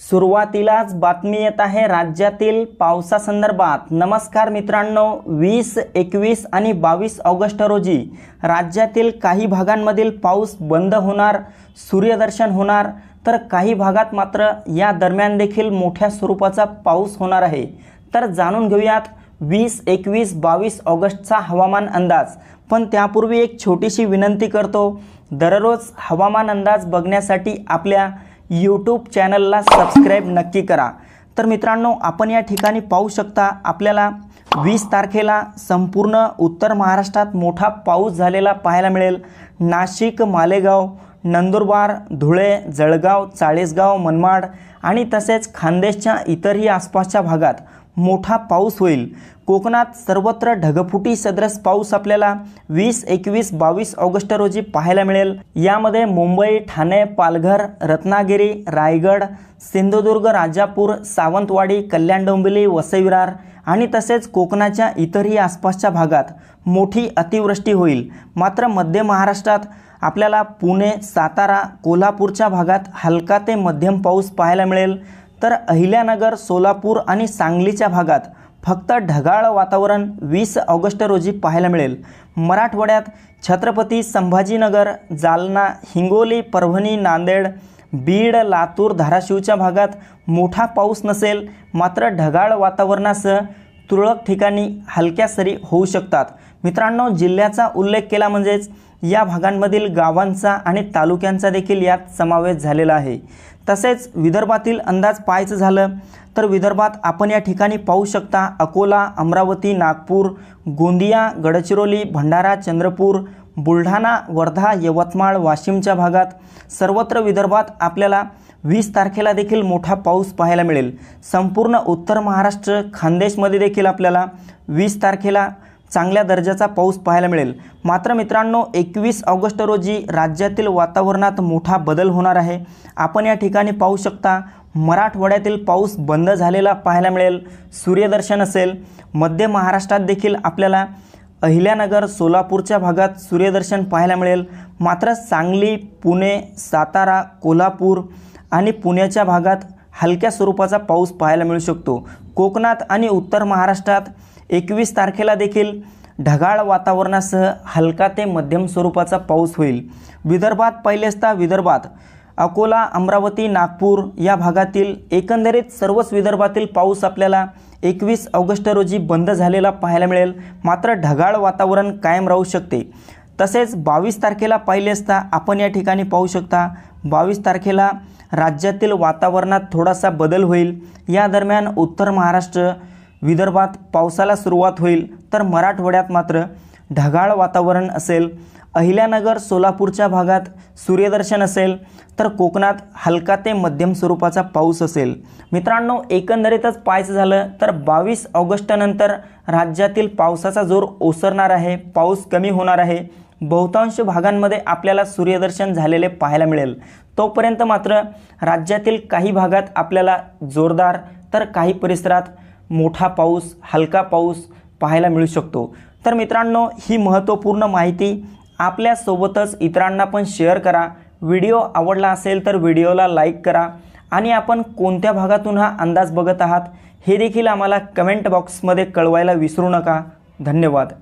सुरुवातीलाच बातमी येत आहे राज्यातील पावसासंदर्भात. नमस्कार मित्रांनो वीस एकवीस आणि बावीस ऑगस्ट रोजी राज्यातील काही भागांमधील पाऊस बंद होणार सूर्यदर्शन होणार तर काही भागात मात्र या दरम्यान देखील मोठ्या स्वरूपाचा पाऊस होणार आहे. तर जाणून घेऊयात वीस एकवीस बावीस ऑगस्टचा हवामान अंदाज. पण त्यापूर्वी एक छोटीशी विनंती करतो दररोज हवामान अंदाज बघण्यासाठी आपल्या यूट्यूब चॅनलला सबस्क्राईब नक्की करा. तर मित्रांनो आपण या ठिकाणी पाहू शकता आपल्याला वीस तारखेला संपूर्ण उत्तर महाराष्ट्रात मोठा पाऊस झालेला पाहायला मिळेल. नाशिक मालेगाव नंदुरबार धुळे जळगाव चाळीसगाव मनमाड आणि तसेच खानदेशच्या इतरही आसपासच्या भागात मोठा पाऊस होईल. कोकणात सर्वत्र ढगफुटी सदृश पाऊस आपल्याला वीस एकवीस बावीस ऑगस्ट रोजी पाहायला मिळेल. यामध्ये मुंबई ठाणे पालघर रत्नागिरी रायगड सिंधुदुर्ग राजापूर सावंतवाडी कल्याण डोंबिवली वसईविरार आणि तसेच कोकणाच्या इतरही आसपासच्या भागात मोठी अतिवृष्टी होईल. मात्र मध्य महाराष्ट्रात आपल्याला पुणे सातारा कोल्हापूरच्या भागात हलका ते मध्यम पाऊस पाहायला मिळेल. तर अहिल्यानगर सोलापूर आणि सांगलीच्या भागात फक्त ढगाळ वातावरण वीस ऑगस्ट रोजी पाहायला मिळेल. मराठवाड्यात छत्रपती संभाजीनगर जालना हिंगोली परभणी नांदेड बीड लातूर धाराशिवच्या भागात मोठा पाऊस नसेल मात्र ढगाळ वातावरणासह तुरळक ठिकाणी हलक्या सरी होऊ शकतात. मित्रांनो जिल्ह्याचा उल्लेख केला म्हणजेच या भागांमधील गावांचा आणि तालुक्यांचा देखील यात समावेश झालेला आहे. तसेच विदर्भातील अंदाज पाहायचं झालं तर विदर्भात आपण या ठिकाणी पाहू शकता अकोला अमरावती नागपूर गोंदिया गडचिरोली भंडारा चंद्रपूर बुलढाणा वर्धा यवतमाळ वाशिमच्या भागात. सर्वत्र विदर्भात आपल्याला वीस तारखेला देखील मोठा पाऊस पाहायला मिळेल. संपूर्ण उत्तर महाराष्ट्र खानदेशमध्ये देखील आपल्याला वीस तारखेला चांगल्या दर्जाचा पाऊस पाहायला मिळेल. मात्र मित्रांनो एकवीस ऑगस्ट रोजी राज्यातील वातावरणात मोठा बदल होणार आहे. आपण या ठिकाणी पाहू शकता मराठवाड्यातील पाऊस बंद झालेला पाहायला मिळेल. सूर्यदर्शन असेल. मध्य महाराष्ट्रात देखील आपल्याला अहिल्यानगर सोलापूरच्या भागात सूर्यदर्शन पाहायला मिळेल. मात्र सांगली पुणे सातारा कोल्हापूर आणि पुण्याच्या भागात हलक्या स्वरूपाचा पाऊस पाहायला मिळू शकतो. कोकणात आणि उत्तर महाराष्ट्रात एकवीस तारखेला देखील ढगाळ वातावरणासह हलका ते मध्यम स्वरूपाचा पाऊस होईल. विदर्भात पहिलेचता विदर्भात अकोला अमरावती नागपूर या भागातील एकंदरीत सर्वच विदर्भातील पाऊस आपल्याला एकवीस ऑगस्ट रोजी बंद झालेला पाहायला मिळेल. मात्र ढगाळ वातावरण कायम राहू शकते. तसेच बावीस तारखेला पाहिले असता आपण या ठिकाणी पाहू शकता बावीस तारखेला राज्यातील वातावरणात थोडासा बदल होईल. या दरम्यान उत्तर महाराष्ट्र विदर्भात पावसाला सुरुवात होईल तर मराठवाड्यात मात्र ढगाळ वातावरण असेल. अहिल्यानगर सोलापूरच्या भागात सूर्यदर्शन असेल तर कोकणात हलका ते मध्यम स्वरूपाचा पाऊस असेल. मित्रांनो एकंदरीतच पाहायचं झालं तर बावीस ऑगस्टनंतर राज्यातील पावसाचा जोर ओसरणार आहे पाऊस कमी होणार आहे. बहुतांश भागांमध्ये आपल्याला सूर्यदर्शन झालेले पाहायला मिळेल. तोपर्यंत मात्र राज्यातील काही भागात आपल्याला जोरदार तर काही परिसरात मोठा पाऊस हलका पाऊस पाहायला मिळू शकतो. तर मित्रांनो ही महत्त्वपूर्ण माहिती आपल्यासोबतच इतरांना पण शेअर करा. व्हिडिओ आवडला असेल तर व्हिडिओला लाईक करा आणि आपण कोणत्या भागातून हा अंदाज बघत आहात हे देखील आम्हाला कमेंट बॉक्समध्ये कळवायला विसरू नका. धन्यवाद.